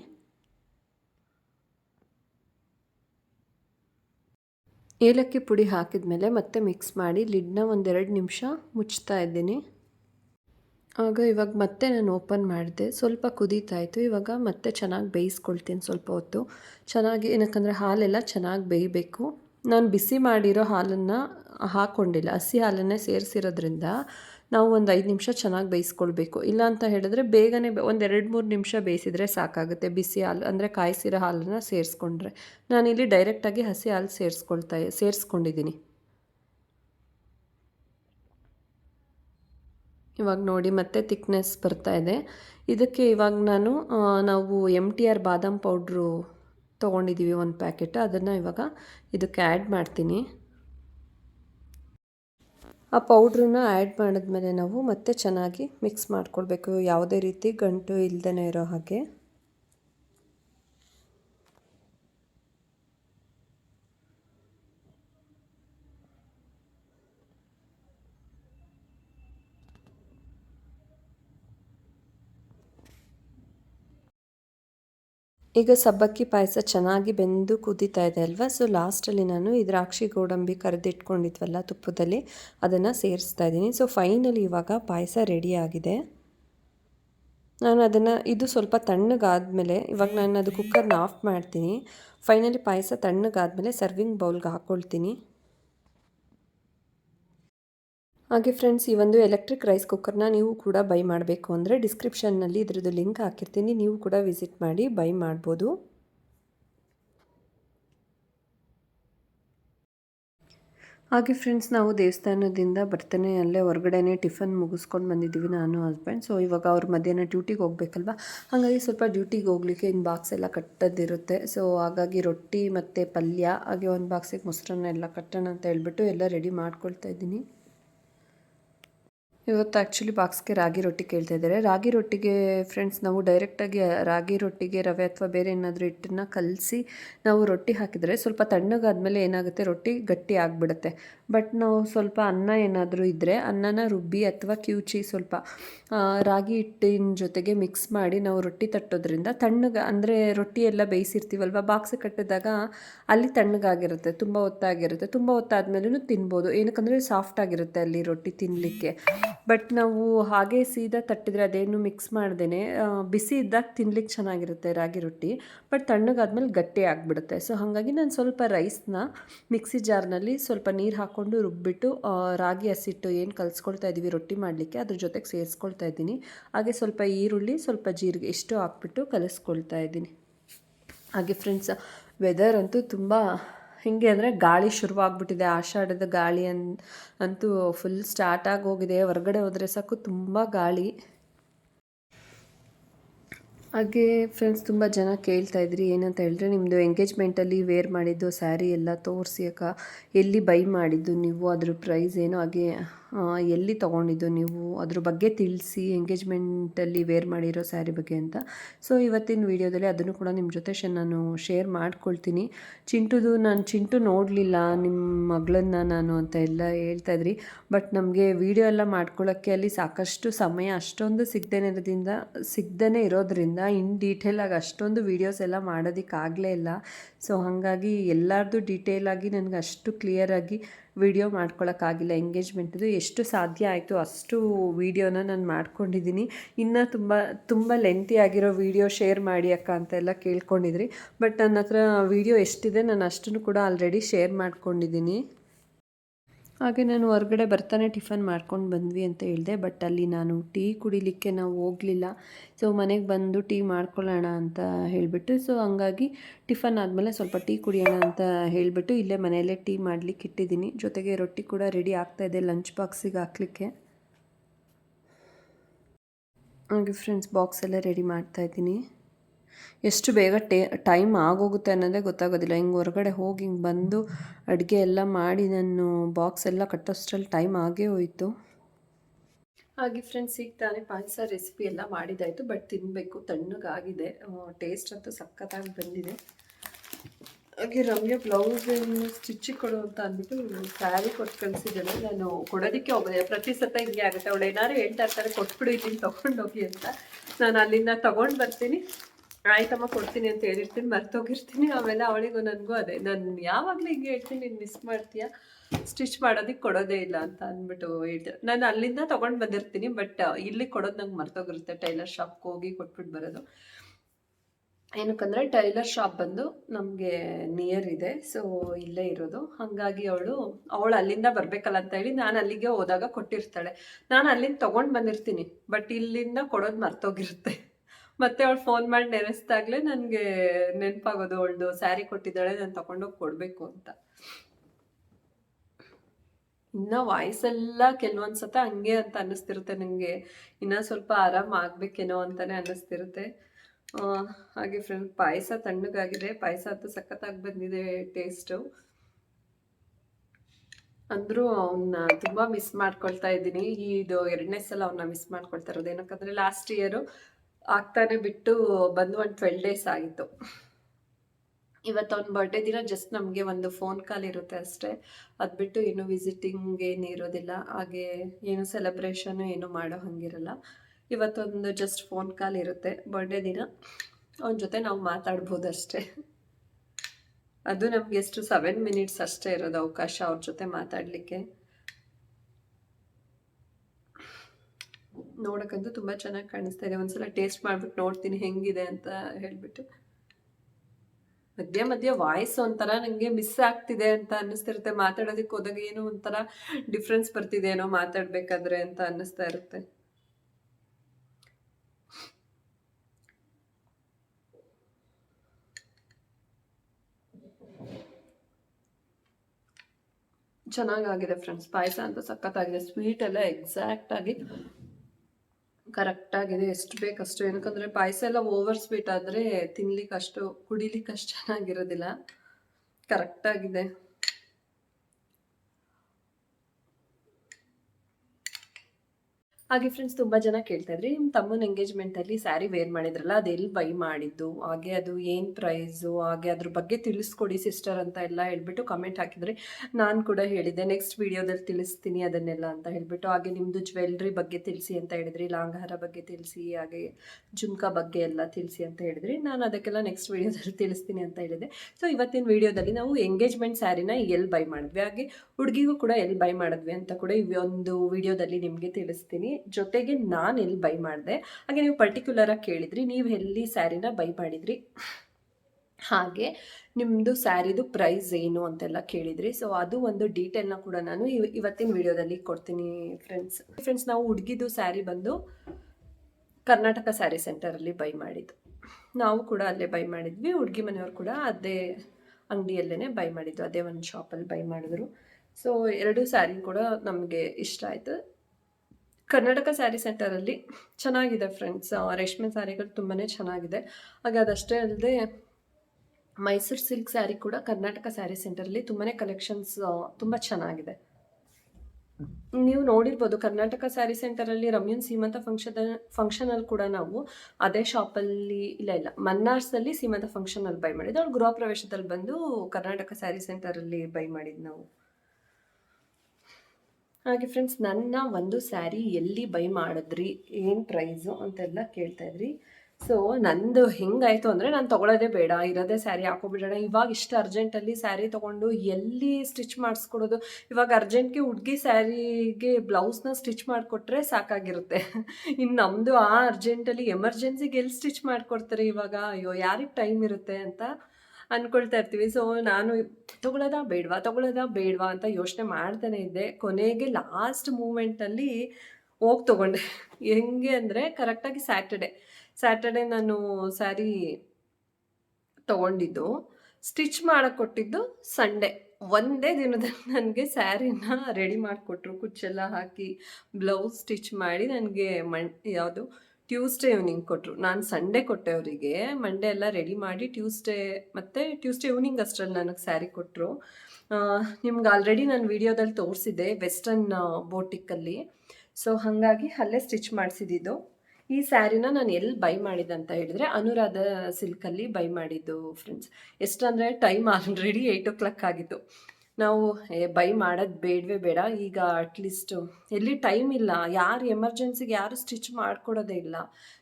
S1: ಏಲಕ್ಕಿ ಪುಡಿ ಹಾಕಿದ ಮೇಲೆ ಮತ್ತೆ ಮಿಕ್ಸ್ ಮಾಡಿ ಲಿಡ್ನ ಒಂದೆರಡು ನಿಮಿಷ ಮುಚ್ತಾ ಇದ್ದೀನಿ. ಆಗ ಇವಾಗ ಮತ್ತೆ ನಾನು ಓಪನ್ ಮಾಡಿದೆ. ಸ್ವಲ್ಪ ಕುದೀತಾ ಇತ್ತು. ಇವಾಗ ಮತ್ತೆ ಚೆನ್ನಾಗಿ ಬೇಯಿಸ್ಕೊಳ್ತೀನಿ ಸ್ವಲ್ಪ ಹೊತ್ತು. ಚೆನ್ನಾಗಿ ಏನಕ್ಕಂದರೆ ಹಾಲೆಲ್ಲ ಚೆನ್ನಾಗಿ ಬೇಯಬೇಕು. ನಾನು ಬಿಸಿ ಮಾಡಿರೋ ಹಾಲನ್ನು ಹಾಕ್ಕೊಂಡಿಲ್ಲ ಹಸಿ ಹಾಲನ್ನೇ ಸೇರಿಸಿರೋದ್ರಿಂದ ನಾವು ಒಂದು ಐದು ನಿಮಿಷ ಚೆನ್ನಾಗಿ ಬೇಯಿಸ್ಕೊಳ್ಬೇಕು. ಇಲ್ಲ ಅಂತ ಹೇಳಿದ್ರೆ ಬೇಗನೆ ಒಂದು ಎರಡು ಮೂರು ನಿಮಿಷ ಬೇಯಿಸಿದರೆ ಸಾಕಾಗುತ್ತೆ. ಬಿಸಿ ಹಾಲು ಅಂದರೆ ಕಾಯಿಸಿರೋ ಹಾಲನ್ನು ಸೇರಿಸ್ಕೊಂಡ್ರೆ. ನಾನಿಲ್ಲಿ ಡೈರೆಕ್ಟಾಗಿ ಹಸಿ ಹಾಲು ಸೇರಿಸ್ಕೊಳ್ತಾ ಸೇರಿಸ್ಕೊಂಡಿದ್ದೀನಿ ಇವಾಗ ನೋಡಿ ಮತ್ತೆ ತಿಕ್ನೆಸ್ ಬರ್ತಾ ಇದೆ. ಇದಕ್ಕೆ ಇವಾಗ ನಾನು ನಾವು ಎಂ ಟಿ ಆರ್ ಬಾದಾಮ್ ಪೌಡ್ರು ತೊಗೊಂಡಿದ್ದೀವಿ ಒಂದು ಪ್ಯಾಕೆಟ್, ಅದನ್ನು ಇವಾಗ ಇದಕ್ಕೆ ಆ್ಯಡ್ ಮಾಡ್ತೀನಿ. ಆ ಪೌಡ್ರನ್ನ ಆ್ಯಡ್ ಮಾಡಿದ್ಮೇಲೆ ನಾವು ಮತ್ತೆ ಚೆನ್ನಾಗಿ ಮಿಕ್ಸ್ ಮಾಡ್ಕೊಳ್ಬೇಕು. ಯಾವುದೇ ರೀತಿ ಗಂಟು ಇಲ್ಲದೇ ಇರೋ ಹಾಗೆ. ಈಗ ಸಬ್ಬಕ್ಕಿ ಪಾಯಸ ಚೆನ್ನಾಗಿ ಬೆಂದು ಕುದೀತಾ ಇದೆ ಅಲ್ವಾ? ಸೊ ಲಾಸ್ಟಲ್ಲಿ ನಾನು ಈ ದ್ರಾಕ್ಷಿ ಗೋಡಂಬಿ ಕರೆದಿಟ್ಕೊಂಡಿದ್ವಲ್ಲ ತುಪ್ಪದಲ್ಲಿ, ಅದನ್ನು ಸೇರಿಸ್ತಾ ಇದ್ದೀನಿ. ಸೊ ಫೈನಲಿ ಇವಾಗ ಪಾಯಸ ರೆಡಿ ಆಗಿದೆ. ನಾನು ಅದನ್ನು, ಇದು ಸ್ವಲ್ಪ ತಣ್ಣಗಾದಮೇಲೆ, ಇವಾಗ ನಾನು ಅದು ಕುಕ್ಕರ್ನ ಆಫ್ ಮಾಡ್ತೀನಿ. ಫೈನಲಿ ಪಾಯಸ ತಣ್ಣಗಾದಮೇಲೆ ಸರ್ವಿಂಗ್ ಬೌಲ್ಗೆ ಹಾಕ್ಕೊಳ್ತೀನಿ ಹಾಗೆ ಫ್ರೆಂಡ್ಸ್ ಈ ಒಂದು ಎಲೆಕ್ಟ್ರಿಕ್ ರೈಸ್ ಕುಕ್ಕರ್ನ ನೀವು ಕೂಡ ಬೈ ಮಾಡಬೇಕು ಅಂದರೆ ಡಿಸ್ಕ್ರಿಪ್ಷನ್ನಲ್ಲಿ ಇದರದ್ದು ಲಿಂಕ್ ಹಾಕಿರ್ತೀನಿ. ನೀವು ಕೂಡ ವಿಸಿಟ್ ಮಾಡಿ ಬೈ ಮಾಡ್ಬೋದು. ಹಾಗೆ ಫ್ರೆಂಡ್ಸ್ ನಾವು ದೇವಸ್ಥಾನದಿಂದ ಬರ್ತಾನೆ, ಅಲ್ಲೇ ಹೊರಗಡೆನೇ ಟಿಫನ್ ಮುಗಿಸ್ಕೊಂಡು ಬಂದಿದ್ದೀವಿ ನಾನು ಹಸ್ಬೆಂಡ್ ಸೊ ಇವಾಗ ಅವ್ರ ಮಧ್ಯಾಹ್ನ ಡ್ಯೂಟಿಗೆ ಹೋಗ್ಬೇಕಲ್ವ? ಹಾಗಾಗಿ ಸ್ವಲ್ಪ ಡ್ಯೂಟಿಗೆ ಹೋಗ್ಲಿಕ್ಕೆ ಇನ್ನು ಬಾಕ್ಸ್ ಎಲ್ಲ ಕಟ್ಟೋದಿರುತ್ತೆ. ಸೊ ಹಾಗಾಗಿ ರೊಟ್ಟಿ ಮತ್ತು ಪಲ್ಯ, ಹಾಗೆ ಒಂದು ಬಾಕ್ಸಿಗೆ ಮೊಸರನ್ನ ಎಲ್ಲ ಕಟ್ಟೋಣ ಅಂತ ಹೇಳ್ಬಿಟ್ಟು ಎಲ್ಲ ರೆಡಿ ಮಾಡ್ಕೊಳ್ತಾ ಇದ್ದೀನಿ. ಇವತ್ತು ಆ್ಯಕ್ಚುಲಿ ಬಾಕ್ಸ್ಗೆ ರಾಗಿ ರೊಟ್ಟಿ ಕೇಳ್ತಾ ಇದ್ದಾರೆ. ರಾಗಿ ರೊಟ್ಟಿಗೆ ಫ್ರೆಂಡ್ಸ್ ನಾವು ಡೈರೆಕ್ಟಾಗಿ ರಾಗಿ ರೊಟ್ಟಿಗೆ ರವೆ ಅಥವಾ ಬೇರೆ ಏನಾದರೂ ಹಿಟ್ಟನ್ನು ಕಲಸಿ ನಾವು ರೊಟ್ಟಿ ಹಾಕಿದರೆ ಸ್ವಲ್ಪ ತಣ್ಣಗಾದಮೇಲೆ ಏನಾಗುತ್ತೆ? ರೊಟ್ಟಿ ಗಟ್ಟಿ ಆಗಿಬಿಡುತ್ತೆ. ಬಟ್ ನಾವು ಸ್ವಲ್ಪ ಅನ್ನ ಏನಾದರೂ ಇದ್ದರೆ ಅನ್ನನ ರುಬ್ಬಿ ಅಥವಾ ಕಿವುಚಿ ಸ್ವಲ್ಪ ರಾಗಿ ಹಿಟ್ಟಿನ ಜೊತೆಗೆ ಮಿಕ್ಸ್ ಮಾಡಿ ನಾವು ರೊಟ್ಟಿ ತಟ್ಟೋದ್ರಿಂದ ತಣ್ಣಗ, ಅಂದರೆ ರೊಟ್ಟಿ ಎಲ್ಲ ಬೇಯಿಸಿರ್ತೀವಲ್ವ? ಬಾಕ್ಸ್ ಕಟ್ಟಿದಾಗ ಅಲ್ಲಿ ತಣ್ಣಗಾಗಿರುತ್ತೆ, ತುಂಬ ಹೊತ್ತಾಗಿರುತ್ತೆ ತುಂಬ ಹೊತ್ತಾದ್ಮೇಲೂ ತಿನ್ಬೋದು. ಏನಕ್ಕಂದರೆ ಸಾಫ್ಟ್ ಆಗಿರುತ್ತೆ ಅಲ್ಲಿ ರೊಟ್ಟಿ ತಿನ್ನಲಿಕ್ಕೆ ಬಟ್ ನಾವು ಹಾಗೆ ಸೀದಾ ತಟ್ಟಿದ್ರೆ ಅದೇನು ಮಿಕ್ಸ್ ಮಾಡ್ದೇನೆ ಬಿಸಿ ಇದ್ದಾಗ ತಿನ್ಲಿಕ್ಕೆ ಚೆನ್ನಾಗಿರುತ್ತೆ ರಾಗಿ ರೊಟ್ಟಿ, ಬಟ್ ತಣ್ಣಗಾದ್ಮೇಲೆ ಗಟ್ಟಿ ಆಗಿಬಿಡುತ್ತೆ. ಸೊ ಹಾಗಾಗಿ ನಾನು ಸ್ವಲ್ಪ ರೈಸ್ನ ಮಿಕ್ಸಿ ಜಾರ್ನಲ್ಲಿ ಸ್ವಲ್ಪ ನೀರು ಹಾಕ್ಕೊಂಡು ರುಬ್ಬಿಟ್ಟು ರಾಗಿ ಹಸಿಟ್ಟು ಏನು ಕಲಿಸ್ಕೊಳ್ತಾ ಇದ್ದೀವಿ ರೊಟ್ಟಿ ಮಾಡಲಿಕ್ಕೆ ಅದ್ರ ಜೊತೆಗೆ ಸೇರಿಸ್ಕೊಳ್ತಾ ಇದ್ದೀನಿ. ಹಾಗೆ ಸ್ವಲ್ಪ ಈರುಳ್ಳಿ, ಸ್ವಲ್ಪ ಜೀರಿಗೆ ಇಷ್ಟು ಹಾಕ್ಬಿಟ್ಟು ಕಲಿಸ್ಕೊಳ್ತಾ ಇದ್ದೀನಿ. ಹಾಗೆ ಫ್ರೆಂಡ್ಸ್ ವೆದರ್ ಅಂತೂ ತುಂಬ ಹೇಗೆ ಅಂದರೆ ಗಾಳಿ ಶುರುವಾಗ್ಬಿಟ್ಟಿದೆ. ಆಷಾಢದ ಗಾಳಿ ಅನ್, ಅಂತೂ ಫುಲ್ ಸ್ಟಾರ್ಟ್ ಆಗೋಗಿದೆ. ಹೊರಗಡೆ ಹೋದರೆ ಸಾಕು ತುಂಬ ಗಾಳಿ. ಹಾಗೆ ಫ್ರೆಂಡ್ಸ್ ತುಂಬ ಜನ ಕೇಳ್ತಾ ಇದ್ರಿ, ಏನಂತ ಹೇಳಿದ್ರೆ ನಿಮ್ಮದು ಎಂಗೇಜ್ಮೆಂಟಲ್ಲಿ ವೇರ್ ಮಾಡಿದ್ದು ಸ್ಯಾರಿ ಎಲ್ಲ ತೋರಿಸಿ ಅಕ್ಕ. ಎಲ್ಲಿ ಬೈ ಮಾಡಿದ್ದು ನೀವು? ಅದ್ರ ಪ್ರೈಸ್ ಏನು? ಹಾಗೆ ಎಲ್ಲಿ ತೊಗೊಂಡಿದ್ದು ನೀವು? ಅದ್ರ ಬಗ್ಗೆ ತಿಳಿಸಿ, ಎಂಗೇಜ್ಮೆಂಟಲ್ಲಿ ವೇರ್ ಮಾಡಿರೋ ಸ್ಯಾರಿ ಬಗ್ಗೆ ಅಂತ. ಸೊ ಇವತ್ತಿನ ವೀಡಿಯೋದಲ್ಲಿ ಅದನ್ನು ಕೂಡ ನಿಮ್ಮ ಜೊತೆ ನಾನು ಶೇರ್ ಮಾಡ್ಕೊಳ್ತೀನಿ. ಚಿಂಟುದು ನಾನು ಚಿಂಟು ನೋಡಲಿಲ್ಲ ನಿಮ್ಮ ಮಗಳನ್ನ ನಾನು ಅಂತ ಎಲ್ಲ ಹೇಳ್ತಾ ಇದ್ರಿ. ಬಟ್ ನಮಗೆ ವೀಡಿಯೋ ಎಲ್ಲ ಮಾಡ್ಕೊಳ್ಳೋಕ್ಕೆ ಅಲ್ಲಿ ಸಾಕಷ್ಟು ಸಮಯ ಅಷ್ಟೊಂದು ಸಿಗದೇ ಇರೋದ್ರಿಂದ ಸಿಗ್ದೇ ಇರೋದ್ರಿಂದ ಇನ್ ಡೀಟೇಲಾಗಿ ಅಷ್ಟೊಂದು ವೀಡಿಯೋಸ್ ಎಲ್ಲ ಮಾಡೋದಕ್ಕಾಗಲೇ ಇಲ್ಲ. ಸೊ ಹಾಗಾಗಿ ಎಲ್ಲರದು ಡೀಟೇಲಾಗಿ ನನಗೆ ಅಷ್ಟು ಕ್ಲಿಯರಾಗಿ ವಿಡಿಯೋ ಮಾಡ್ಕೊಳ್ಳೋಕ್ಕಾಗಿಲ್ಲ ಎಂಗೇಜ್ಮೆಂಟ್ದು ಎಷ್ಟು ಸಾಧ್ಯ ಆಯಿತು ಅಷ್ಟು ವೀಡಿಯೋನ ನಾನು ಮಾಡ್ಕೊಂಡಿದ್ದೀನಿ. ಇನ್ನೂ ತುಂಬ ತುಂಬ ಲೆಂತಿ ಆಗಿರೋ ವೀಡಿಯೋ ಶೇರ್ ಮಾಡಿ ಅಕ್ಕ ಅಂತೆಲ್ಲ ಕೇಳ್ಕೊಂಡಿದ್ರಿ. ಬಟ್ ನನ್ನ ಹತ್ರ ವೀಡಿಯೋ ಎಷ್ಟಿದೆ ನಾನು ಅಷ್ಟನ್ನು ಕೂಡ ಆಲ್ರೆಡಿ ಶೇರ್ ಮಾಡ್ಕೊಂಡಿದ್ದೀನಿ. ಹಾಗೆ ನಾನು ಹೊರಗಡೆ ಬರ್ತಾನೆ ಟಿಫನ್ ಮಾಡ್ಕೊಂಡು ಬಂದ್ವಿ ಅಂತ ಹೇಳಿದೆ, ಬಟ್ ಅಲ್ಲಿ ನಾನು ಟೀ ಕುಡಿಲಿಕ್ಕೆ ನಾವು ಹೋಗಲಿಲ್ಲ. ಸೊ ಮನೆಗೆ ಬಂದು ಟೀ ಮಾಡ್ಕೊಳ್ಳೋಣ ಅಂತ ಹೇಳಿಬಿಟ್ಟು ಸೊ ಹಂಗಾಗಿ ಟಿಫನ್ ಆದಮೇಲೆ ಸ್ವಲ್ಪ ಟೀ ಕುಡಿಯೋಣ ಅಂತ ಹೇಳಿಬಿಟ್ಟು ಇಲ್ಲೇ ಮನೆಯಲ್ಲೇ ಟೀ ಮಾಡಲಿಕ್ಕೆ ಇಟ್ಟಿದ್ದೀನಿ. ಜೊತೆಗೆ ರೊಟ್ಟಿ ಕೂಡ ರೆಡಿ ಆಗ್ತಾಯಿದೆ ಲಂಚ್ ಬಾಕ್ಸಿಗೆ ಹಾಕ್ಲಿಕ್ಕೆ. ಹಾಗೆ ಫ್ರೆಂಡ್ಸ್ ಬಾಕ್ಸ್ ಎಲ್ಲ ರೆಡಿ ಮಾಡ್ತಾಯಿದ್ದೀನಿ ಎಷ್ಟು ಬೇಗ ಟೇ ಟೈಮ್ ಆಗೋಗುತ್ತೆ ಅನ್ನೋದೇ ಗೊತ್ತಾಗೋದಿಲ್ಲ. ಹಿಂಗೆ ಹೊರಗಡೆ ಹೋಗಿ ಹಿಂಗೆ ಬಂದು ಅಡುಗೆ ಎಲ್ಲ ಮಾಡಿ ನಾನು ಬಾಕ್ಸ್ ಎಲ್ಲ ಕಟ್ಟೋಷ್ಟರಲ್ಲಿ ಟೈಮ್ ಆಗೇ ಹೋಯಿತು. ಹಾಗೆ ಫ್ರೆಂಡ್ಸ್ ಈಗ ತಾನೇ ಪಾಯಸ ರೆಸಿಪಿ ಎಲ್ಲ ಮಾಡಿದಾಯಿತು ಬಟ್ ತಿನ್ನಬೇಕು ತಣ್ಣಗಾಗಿದೆ. ಟೇಸ್ಟ್ ಅಂತೂ ಸಖತ್ತಾಗಿ ಬಂದಿದೆ. ಹಾಗೆ ರಮ್ಯ ಬ್ಲೌಸ್ ಸ್ಟಿಚಿಗೆ ಕೊಡು ಅಂತ ಅಂದ್ಬಿಟ್ಟು ಸ್ಯಾರಿ ಕೊಟ್ಟು ಕಳಿಸಿದ್ದಾಳೆ ನಾನು ಕೊಡೋದಕ್ಕೆ ಹೋಗೋದೆ ಪ್ರತಿ ಸತ ಹಿಂಗೆ ಆಗುತ್ತೆ. ಅವಳು ಏನಾದ್ರು ಹೇಳ್ತಾ ಇರ್ತಾರೆ, ಕೊಟ್ಬಿಡು ಇಲ್ಲಿ ತೊಗೊಂಡೋಗಿ ಅಂತ. ನಾನು ಅಲ್ಲಿಂದ ತೊಗೊಂಡು ಬರ್ತೀನಿ. ಆಯ್ತಮ್ಮ, ಕೊಡ್ತೀನಿ ಅಂತ ಹೇಳಿರ್ತೀನಿ, ಮರ್ತೋಗಿರ್ತೀನಿ. ಆಮೇಲೆ ಅವಳಿಗೂ ನನಗೂ ಅದೇ. ನಾನು ಯಾವಾಗಲೂ ಹಿಂಗೆ ಹೇಳ್ತೀನಿ, ನೀನು ಮಿಸ್ ಮಾಡ್ತೀಯ? ಸ್ಟಿಚ್ ಮಾಡೋದಕ್ಕೆ ಕೊಡೋದೇ ಇಲ್ಲ ಅಂತ ಅಂದ್ಬಿಟ್ಟು ಹೇಳ್ತೀನಿ ನಾನು ಅಲ್ಲಿಂದ ತೊಗೊಂಡು ಬಂದಿರ್ತೀನಿ ಬಟ್ ಇಲ್ಲಿ ಕೊಡೋದು ನಂಗೆ ಮರ್ತೋಗಿರುತ್ತೆ. ಟೈಲರ್ ಶಾಪ್ಗೆ ಹೋಗಿ ಕೊಟ್ಬಿಟ್ಟು ಬರೋದು. ಏನಕ್ಕಂದರೆ, ಟೈಲರ್ ಶಾಪ್ ಬಂದು ನಮಗೆ ನಿಯರ್ ಇದೆ. ಸೊ ಇಲ್ಲೇ ಇರೋದು. ಹಾಗಾಗಿ ಅವಳು ಅವಳು ಅಲ್ಲಿಂದ ಬರಬೇಕಲ್ಲ ಅಂತ ಹೇಳಿ ನಾನು ಅಲ್ಲಿಗೆ ಹೋದಾಗ ಕೊಟ್ಟಿರ್ತಾಳೆ. ನಾನು ಅಲ್ಲಿಂದ ತೊಗೊಂಡು ಬಂದಿರ್ತೀನಿ ಬಟ್ ಇಲ್ಲಿಂದ ಕೊಡೋದು ಮರ್ತೋಗಿರುತ್ತೆ. ಮತ್ತೆ ಅವಳು ಫೋನ್ ಮಾಡಿ ನೆನೆಸ್ದಾಗ್ಲೇ ನನಗೆ ನೆನಪಾಗೋದು, ಅವಳದು ಸ್ಯಾರಿ ಕೊಟ್ಟಿದ್ದಾಳೆ, ನಾನು ತಗೊಂಡೋಗಿ ಕೊಡಬೇಕು ಅಂತ. ಇನ್ನು ವಾಯ್ಸೆಲ್ಲ ಕೆಲವೊಂದು ಸತ ಹಂಗೆ ಅಂತ ಅನ್ನಿಸ್ತಿರುತ್ತೆ ನನಗೆ ಇನ್ನೂ ಸ್ವಲ್ಪ ಆರಾಮ ಆಗ್ಬೇಕೇನೋ ಅಂತಲೇ ಅನ್ನಿಸ್ತಿರುತ್ತೆ. ಹಾಗೆ ಫ್ರೆಂಡ್ ಪಾಯಸ ತಣ್ಣಗಾಗಿದೆ. ಪಾಯಸ ಅಂತೂ ಸಖತ್ತಾಗಿ ಬಂದಿದೆ ಟೇಸ್ಟು ಅಂದರೂ ಅವನ್ನ ತುಂಬ ಮಿಸ್ ಮಾಡ್ಕೊಳ್ತಾ ಇದ್ದೀನಿ. ಇದು ಎರಡನೇ ಸಲ ಅವನ್ನ ಮಿಸ್ ಮಾಡ್ಕೊಳ್ತಾ ಇರೋದು. ಏನಕ್ಕಂದರೆ ಲಾಸ್ಟ್ ಇಯರು ಆಗ್ತಾನೆ ಬಿಟ್ಟು ಬಂದು ಒಂದು ಟ್ವೆಲ್ ಡೇಸ್ ಆಗಿತ್ತು. ಇವತ್ತು ಅವ್ನ ಬರ್ಡೇ ದಿನ ಜಸ್ಟ್ ನಮಗೆ ಒಂದು ಫೋನ್ ಕಾಲ್ ಇರುತ್ತೆ ಅಷ್ಟೇ. ಅದು ಬಿಟ್ಟು ಏನು ವಿಸಿಟಿಂಗ್ ಏನು ಇರೋದಿಲ್ಲ. ಹಾಗೆ ಏನು ಸೆಲೆಬ್ರೇಷನು ಏನು ಮಾಡೋ ಹಂಗಿರಲ್ಲ. ಇವತ್ತೊಂದು ಜಸ್ಟ್ ಫೋನ್ ಕಾಲ್ ಇರುತ್ತೆ ಬರ್ಡೇ ದಿನ. ಅವನ ಜೊತೆ ನಾವು ಮಾತಾಡ್ಬೋದು ಅಷ್ಟೇ ಅದು ನಮಗೆ ಎಷ್ಟು ಸೆವೆನ್ ಮಿನಿಟ್ಸ್ ಅಷ್ಟೇ ಇರೋದು ಅವಕಾಶ ಅವ್ರ ಜೊತೆ ಮಾತಾಡಲಿಕ್ಕೆ. ನೋಡಕ್ಕಂತೂ ತುಂಬ ಚೆನ್ನಾಗಿ ಕಾಣಿಸ್ತಾ ಇದೆ. ಒಂದ್ಸಲ ಟೇಸ್ಟ್ ಮಾಡ್ಬಿಟ್ಟು ನೋಡ್ತೀನಿ ಹೆಂಗಿದೆ ಅಂತ ಹೇಳ್ಬಿಟ್ಟು. ಮಧ್ಯ ಮಧ್ಯ ವಾಯ್ಸ್ ಒಂಥರ ನನಗೆ ಮಿಸ್ ಆಗ್ತಿದೆ ಅಂತ ಅನ್ನಿಸ್ತಿರುತ್ತೆ. ಮಾತಾಡೋದಕ್ಕೆ ಹೋದಾಗ ಏನೋ ಒಂಥರ ಡಿಫ್ರೆನ್ಸ್ ಬರ್ತಿದೆ ಏನೋ ಮಾತಾಡ್ಬೇಕಾದ್ರೆ ಅಂತ ಅನ್ನಿಸ್ತಾ ಇರುತ್ತೆ. ಚೆನ್ನಾಗಾಗಿದೆ ಫ್ರೆಂಡ್ಸ್ ಪಾಯಸ ಅಂತ ಸಖತ್ತಾಗಿದೆ. ಸ್ವೀಟ್ ಎಲ್ಲ ಎಕ್ಸಾಕ್ಟ್ ಆಗಿ ಕರೆಕ್ಟ್ ಆಗಿದೆ ಎಷ್ಟು ಬೇಕಷ್ಟು. ಏನಕ್ಕಂದ್ರೆ ಪಾಯಸ ಎಲ್ಲ ಓವರ್ ಸ್ವೀಟ್ ಆದರೆ ತಿನ್ಲಿಕ್ಕೆ ಅಷ್ಟು ಕುಡಿಲಿಕ್ಕೆ ಅಷ್ಟು ಚೆನ್ನಾಗಿರೋದಿಲ್ಲ. ಕರೆಕ್ಟ್ ಹಾಗೆ ಫ್ರೆಂಡ್ಸ್ ತುಂಬ ಜನ ಕೇಳ್ತಾ ಇದ್ರಿ ನಿಮ್ಮ ತಮ್ಮನ ಎಂಗೇಜ್ಮೆಂಟಲ್ಲಿ ಸ್ಯಾರಿ ವೇರ್ ಮಾಡಿದ್ರಲ್ಲ ಅದೆಲ್ಲಿ ಬೈ ಮಾಡಿದ್ದು? ಹಾಗೆ ಅದು ಏನು ಪ್ರೈಸು ಹಾಗೆ ಅದ್ರ ಬಗ್ಗೆ ತಿಳಿಸ್ಕೊಡಿ ಸಿಸ್ಟರ್ ಅಂತ ಎಲ್ಲ ಹೇಳ್ಬಿಟ್ಟು ಕಮೆಂಟ್ ಹಾಕಿದ್ರಿ ನಾನು ಕೂಡ ಹೇಳಿದೆ ನೆಕ್ಸ್ಟ್ ವಿಡಿಯೋದಲ್ಲಿ ತಿಳಿಸ್ತೀನಿ ಅದನ್ನೆಲ್ಲ ಅಂತ ಹೇಳ್ಬಿಟ್ಟು. ಹಾಗೆ ನಿಮ್ಮದು ಜ್ಯುವೆಲ್ರಿ ಬಗ್ಗೆ ತಿಳಿಸಿ ಅಂತ ಹೇಳಿದ್ರಿ ಲಾಂಗಹಾರ ಬಗ್ಗೆ ತಿಳಿಸಿ, ಹಾಗೆ ಜುಮ್ಕಾ ಬಗ್ಗೆ ಎಲ್ಲ ತಿಳಿಸಿ ಅಂತ ಹೇಳಿದ್ರಿ. ನಾನು ಅದಕ್ಕೆಲ್ಲ ನೆಕ್ಸ್ಟ್ ವಿಡಿಯೋದಲ್ಲಿ ತಿಳಿಸ್ತೀನಿ ಅಂತ ಹೇಳಿದೆ ಸೊ ಇವತ್ತಿನ ವಿಡಿಯೋದಲ್ಲಿ ನಾವು ಎಂಗೇಜ್ಮೆಂಟ್ ಸ್ಯಾರಿನ ಎಲ್ಲಿ ಬೈ ಮಾಡಿದ್ವಿ. ಹಾಗೆ ಹುಡುಗಿಗೂ ಕೂಡ ಎಲ್ಲಿ ಬೈ ಮಾಡಿದ್ವಿ ಅಂತ ಕೂಡ ಇವೊಂದು ಒಂದು ವಿಡಿಯೋದಲ್ಲಿ ನಿಮಗೆ ತಿಳಿಸ್ತೀನಿ. ಜೊತೆಗೆ ನಾನು ಎಲ್ಲಿ ಬೈ ಮಾಡಿದೆ? ಹಾಗೆ ನೀವು ಪರ್ಟಿಕ್ಯುಲರ್ ಆಗಿ ಕೇಳಿದ್ರಿ, ನೀವು ಎಲ್ಲಿ ಸ್ಯಾರಿನ ಬೈ ಮಾಡಿದ್ರಿ? ಹಾಗೆ ನಿಮ್ಮದು ಸ್ಯಾರಿದು ಪ್ರೈಸ್ ಏನು ಅಂತೆಲ್ಲ ಕೇಳಿದ್ರಿ. ಸೊ ಅದು ಒಂದು ಡೀಟೇಲ್ನ ಕೂಡ ನಾನು ಇವ್- ಇವತ್ತಿನ ವಿಡಿಯೋದಲ್ಲಿ ಕೊಡ್ತೀನಿ ಫ್ರೆಂಡ್ಸ್ ಫ್ರೆಂಡ್ಸ್ ನಾವು ಹುಡುಗಿದು ಸ್ಯಾರಿ ಬಂದು ಕರ್ನಾಟಕ ಸ್ಯಾರಿ ಸೆಂಟರಲ್ಲಿ ಬೈ ಮಾಡಿದ್ದು. ನಾವು ಕೂಡ ಅಲ್ಲೇ ಬೈ ಮಾಡಿದ್ವಿ ಹುಡುಗಿ ಮನೆಯವರು ಕೂಡ ಅದೇ ಅಂಗಡಿಯಲ್ಲೇ ಬೈ ಮಾಡಿದ್ದು, ಅದೇ ಒಂದು ಶಾಪಲ್ಲಿ ಬೈ ಮಾಡಿದ್ರು. ಸೊ ಎರಡು ಸ್ಯಾರಿ ಕೂಡ ನಮಗೆ ಇಷ್ಟ ಆಯಿತು. ಕರ್ನಾಟಕ ಸ್ಯಾರಿ ಸೆಂಟರಲ್ಲಿ ಚೆನ್ನಾಗಿದೆ ಫ್ರೆಂಡ್ಸ್ ರೇಷ್ಮೆ ಸ್ಯಾರಿಗಳು ತುಂಬಾ ಚೆನ್ನಾಗಿದೆ. ಹಾಗೆ ಅದಷ್ಟೇ ಅಲ್ಲದೆ ಮೈಸೂರು ಸಿಲ್ಕ್ ಸ್ಯಾರಿ ಕೂಡ ಕರ್ನಾಟಕ ಸ್ಯಾರಿ ಸೆಂಟರಲ್ಲಿ ತುಂಬಾ ಕಲೆಕ್ಷನ್ಸ್ ತುಂಬ ಚೆನ್ನಾಗಿದೆ. ನೀವು ನೋಡಿರ್ಬೋದು ಕರ್ನಾಟಕ ಸ್ಯಾರಿ ಸೆಂಟರಲ್ಲಿ ರಮ್ಯನ್ ಸೀಮಂತ ಫಂಕ್ಷನ್ ಫಂಕ್ಷನಲ್ಲಿ ಕೂಡ ನಾವು ಅದೇ ಶಾಪಲ್ಲಿ ಇಲ್ಲ ಇಲ್ಲ ಮನ್ನಾರ್ಸಲ್ಲಿ ಸೀಮಂತ ಫಂಕ್ಷನಲ್ಲಿ ಬೈ ಮಾಡಿದ್ದು. ಅವ್ಳು ಗೃಹ ಪ್ರವೇಶದಲ್ಲಿ ಬಂದು ಕರ್ನಾಟಕ ಸ್ಯಾರಿ ಸೆಂಟರಲ್ಲಿ ಬೈ ಮಾಡಿದ್ದು ನಾವು. ಹಾಗೆ ಫ್ರೆಂಡ್ಸ್ ನನ್ನ ಒಂದು ಸ್ಯಾರಿ ಎಲ್ಲಿ ಬೈ ಮಾಡಿದ್ರಿ? ಏನು ಪ್ರೈಸು ಅಂತೆಲ್ಲ ಕೇಳ್ತಾ ಇದ್ರಿ. ಸೊ ನಂದು ಹೆಂಗಾಯಿತು ಅಂದರೆ ನಾನು ತೊಗೊಳೋದೇ ಬೇಡ, ಇರೋದೇ ಸ್ಯಾರಿ ಹಾಕೋಬಿಡೋಣ. ಇವಾಗ ಇಷ್ಟು ಅರ್ಜೆಂಟಲ್ಲಿ ಸ್ಯಾರಿ ತೊಗೊಂಡು ಎಲ್ಲಿ ಸ್ಟಿಚ್ ಮಾಡಿಸ್ಕೊಡೋದು? ಇವಾಗ ಅರ್ಜೆಂಟ್ಗೆ ಹುಡುಗಿ ಸ್ಯಾರಿಗೆ ಬ್ಲೌಸ್ನ ಸ್ಟಿಚ್ ಮಾಡಿಕೊಟ್ರೆ ಸಾಕಾಗಿರುತ್ತೆ. ಇನ್ನು ನಮ್ಮದು ಆ ಅರ್ಜೆಂಟಲ್ಲಿ ಎಮರ್ಜೆನ್ಸಿಗೆ ಎಲ್ಲಿ ಸ್ಟಿಚ್ ಮಾಡಿಕೊಡ್ತಾರೆ ಇವಾಗ? ಅಯ್ಯೋ, ಯಾರಿಗೆ ಟೈಮ್ ಇರುತ್ತೆ ಅಂತ ಅಂದ್ಕೊಳ್ತಾ ಇರ್ತೀವಿ. ಸೊ ನಾನು ತೊಗೊಳೋದಾ ಬೇಡವಾ ತೊಗೊಳೋದಾ ಬೇಡವಾ ಅಂತ ಯೋಚನೆ ಮಾಡ್ತಾನೆ ಇದ್ದೆ. ಕೊನೆಗೆ ಲಾಸ್ಟ್ ಮೂಮೆಂಟಲ್ಲಿ ಹೋಗಿ ತೊಗೊಂಡೆ. ಹೆಂಗೆ ಅಂದರೆ ಕರೆಕ್ಟಾಗಿ ಸ್ಯಾಟರ್ಡೆ ಸ್ಯಾಟರ್ಡೆ ನಾನು ಸ್ಯಾರಿ ತೊಗೊಂಡಿದ್ದು. ಸ್ಟಿಚ್ ಮಾಡಕ್ಕೆ ಕೊಟ್ಟಿದ್ದು ಸಂಡೇ ಒಂದೇ ದಿನದಲ್ಲಿ ನನಗೆ ಸ್ಯಾರಿನ ರೆಡಿ ಮಾಡಿಕೊಟ್ರು. ಕುಚ್ಚೆಲ್ಲ ಹಾಕಿ ಬ್ಲೌಸ್ ಸ್ಟಿಚ್ ಮಾಡಿ ನನಗೆ ಮಣ್ ಯಾವುದು ಟ್ಯೂಸ್ಡೇ ಇವ್ನಿಂಗ್ ಕೊಟ್ಟರು ನಾನು ಸಂಡೇ ಕೊಟ್ಟೆ ಅವರಿಗೆ ಮಂಡೇ ಎಲ್ಲ ರೆಡಿ ಮಾಡಿ ಟ್ಯೂಸ್ಡೇ ಮತ್ತು ಟ್ಯೂಸ್ಡೇ ಇವ್ನಿಂಗ್ ಅಷ್ಟರಲ್ಲಿ ನನಗೆ ಸ್ಯಾರಿ ಕೊಟ್ಟರು ನಿಮ್ಗೆ ಆಲ್ರೆಡಿ ನಾನು ವಿಡಿಯೋದಲ್ಲಿ ತೋರಿಸಿದ್ದೆ ವೆಸ್ಟರ್ನ್ ಬೋಟಿಕ್ಕಲ್ಲಿ ಸೊ ಹಾಗಾಗಿ ಅಲ್ಲೇ ಸ್ಟಿಚ್ ಮಾಡಿಸಿದ್ದು ಈ ಸ್ಯಾರಿನ ನಾನು ಎಲ್ಲಿ ಬೈ ಮಾಡಿದೆ ಅಂತ ಹೇಳಿದ್ರೆ ಅನುರಾಧ ಸಿಲ್ಕಲ್ಲಿ ಬೈ ಮಾಡಿದ್ದು ಫ್ರೆಂಡ್ಸ್ ಎಷ್ಟಂದರೆ time already eight o'clock ಆಗಿತ್ತು. ನಾವು ಬೈ ಮಾಡೋದು ಬೇಡವೇ ಬೇಡ. ಈಗ ಅಟ್ಲೀಸ್ಟು ಎಲ್ಲಿ ಟೈಮ್ ಇಲ್ಲ. ಯಾರು ಎಮರ್ಜೆನ್ಸಿಗೆ ಯಾರು ಸ್ಟಿಚ್ ಮಾಡಿಕೊಡೋದೇ ಇಲ್ಲ.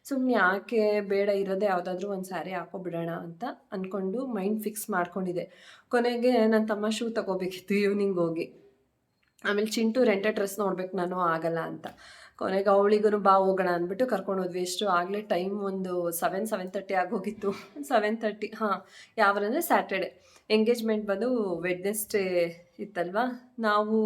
S1: ಸುಮ್ಮನೆ ಯಾಕೆ ಬೇಡ ಇರೋದೇ ಯಾವುದಾದ್ರೂ ಒಂದು ಸ್ಯಾರಿ ಹಾಕೋಬಿಡೋಣ ಅಂತ ಅಂದ್ಕೊಂಡು ಮೈಂಡ್ ಫಿಕ್ಸ್ ಮಾಡ್ಕೊಂಡಿದ್ದೆ ಕೊನೆಗೆ ನನ್ನ ತಮ್ಮ ಶೂ ತಗೋಬೇಕಿತ್ತು ಈವ್ನಿಂಗ್ ಹೋಗಿ. ಆಮೇಲೆ ಚಿಂಟು ರೆಂಟೆ ಡ್ರೆಸ್ ನೋಡ್ಬೇಕು ನಾನು ಆಗಲ್ಲ ಅಂತ. ಕೊನೆಗೆ ಅವಳಿಗೂ ಬಾ ಹೋಗೋಣ ಅಂದ್ಬಿಟ್ಟು ಕರ್ಕೊಂಡು ಹೋದ್ವಿ. ಎಷ್ಟು ಆಗಲೇ ಟೈಮ್ ಒಂದು ಸೆವೆನ್ ಸೆವೆನ್ ತರ್ಟಿ ಆಗೋಗಿತ್ತು ಸೆವೆನ್ ತರ್ಟಿ ಹಾಂ, ಯಾವ್ರಂದರೆ ಸ್ಯಾಟರ್ಡೆ ಎಂಗೇಜ್ಮೆಂಟ್ ಬಂದು ವೆಡ್ನೆಸ್ಡೇ ಇತ್ತಲ್ವಾ? ನಾವು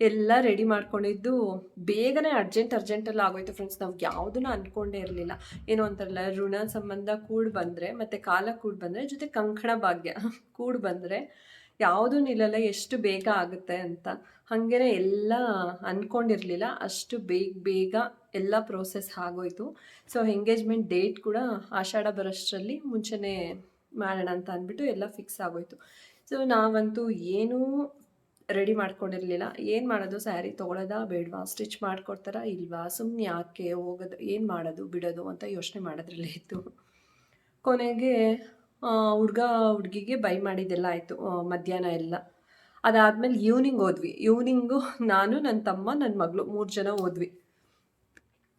S1: ಎಲ್ಲ ರೆಡಿ ಮಾಡ್ಕೊಂಡಿದ್ದು ಬೇಗನೆ ಅರ್ಜೆಂಟ್ ಅರ್ಜೆಂಟಲ್ಲಿ ಆಗೋಯ್ತು ಫ್ರೆಂಡ್ಸ್ ನಾವು ಯಾವುದನ್ನು ಅಂದ್ಕೊಂಡೇ ಇರಲಿಲ್ಲ. ಏನೋ ಅಂತಾರಲ್ಲ ಋಣ ಸಂಬಂಧ ಕೂಡ್ ಬಂದರೆ, ಮತ್ತು ಕಾಲ ಕೂಡ್ ಬಂದರೆ, ಜೊತೆ ಕಂಕಣ ಭಾಗ್ಯ ಕೂಡ್ ಬಂದರೆ ಯಾವುದೂ ನಿಲ್ಲಲ್ಲ, ಎಷ್ಟು ಬೇಗ ಆಗುತ್ತೆ ಅಂತ. ಹಾಗೇ ಎಲ್ಲ ಅಂದ್ಕೊಂಡಿರಲಿಲ್ಲ ಅಷ್ಟು ಬೇಗ ಬೇಗ ಎಲ್ಲ ಪ್ರೋಸೆಸ್ ಆಗೋಯ್ತು. ಸೊ ಎಂಗೇಜ್ಮೆಂಟ್ ಡೇಟ್ ಕೂಡ ಆಷಾಢ ಬರೋಷ್ಟರಲ್ಲಿ ಮುಂಚೆನೇ ಮಾಡೋಣ ಅಂತ ಅಂದ್ಬಿಟ್ಟು ಎಲ್ಲ ಫಿಕ್ಸ್ ಆಗೋಯ್ತು. ಸೊ ನಾವಂತೂ ಏನೂ ರೆಡಿ ಮಾಡ್ಕೊಂಡಿರಲಿಲ್ಲ. ಏನು ಮಾಡೋದು? ಸ್ಯಾರಿ ತೊಗೊಳೋದಾ? ಬೇಡವಾ? ಸ್ಟಿಚ್ ಮಾಡಿಕೊಡ್ತಾರಾ? ಇಲ್ವಾ? ಸುಮ್ಮನೆ ಯಾಕೆ ಹೋಗೋದು? ಏನು ಮಾಡೋದು? ಬಿಡೋದು ಅಂತ ಯೋಚನೆ ಮಾಡೋದ್ರಲ್ಲೇ ಇತ್ತು. ಕೊನೆಗೆ ಹುಡ್ಗ ಹುಡುಗಿಗೆ ಬೈ ಮಾಡಿದ್ದೆಲ್ಲ ಆಯಿತು ಮಧ್ಯಾಹ್ನ ಎಲ್ಲ. ಅದಾದಮೇಲೆ ಈವ್ನಿಂಗ್ ಹೋದ್ವಿ. ಈವ್ನಿಂಗು ನಾನು ನನ್ನ ತಮ್ಮ ನನ್ನ ಮಗಳು ಮೂರು ಜನ ಹೋದ್ವಿ.